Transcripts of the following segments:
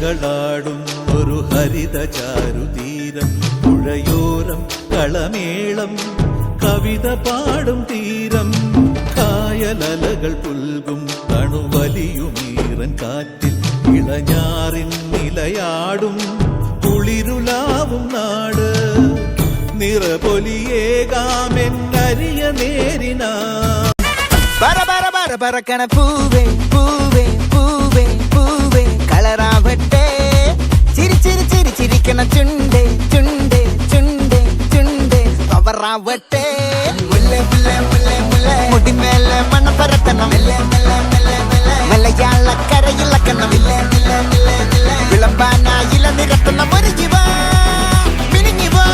തിരകളാടും ഒരു ഹരിത ചാരുതീരം പുഴയോരം കളമേളം കവിത പാടും തീരം കായലലകൾ പുൽകും തണുവലിയുമീറൻ കാറ്റിൽ ഇളഞ്ഞാറിൻ നിലയാടും കുളിരുലാവും നാട് നിറപൊലിയേകാമെന്നരിയ നേരിനാ பர பர பர பறக்கண பூவே பூவே பூவே பூவே கலராவட்டே பவராவட்டே முல்லை முல்லை முல்லை முல்லை முடி மேல மண்ண பரத்தனம் மெல்ல மெல்ல மெல்ல மெல்ல மலையாள கரையில் கண்ணம் இல்ல இல்ல இல்ல இல்ல விளம்பான இள நிறத்தனம் ஒருங்கி வா மினுங்கி வா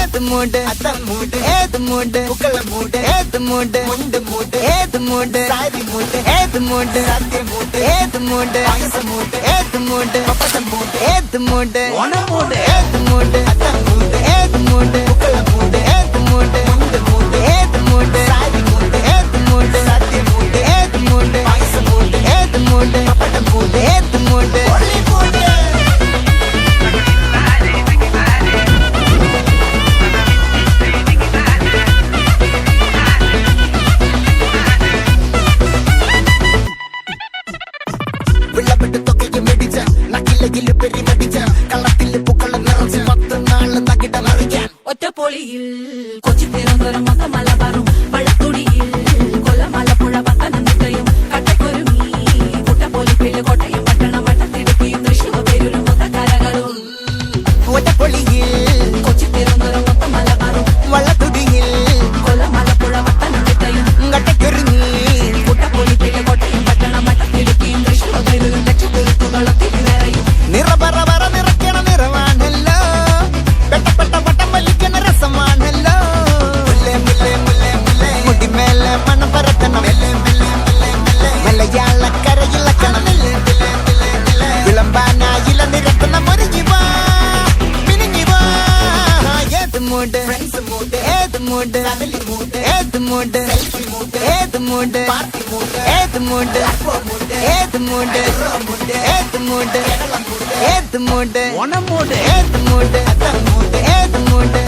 ஏது மூடு அத்த மூடு ஏது மூடு புக்கல மூடு ஏது மூடு முண்டு மூடு ஏது மூடு சாரி மூடு ஏது மூடு சத்திய மூடு ஏது மூடு பாயச மூடு ஏது மூடு பப்பச மூடு ஏது மூடு ஒன மூடு ஏது மூடு அத்த மூடு ஏது மூடு புக்கல மூடு ஏது mood but I'm on my. mind. மூண்டு ஃபேமிலி மூண்டு ஏது மூண்டு செல்ஃபி மூண்டு ஏது மூண்டு பார்ட்டி மூண்டு ஏது மூண்டு மூண்டு ஏது மூண்டு மூண்டு ஏது மூண்டு ஏது மூண்டு உண மூண்டு ஏது மூண்டு மூண்டு ஏது மூண்டு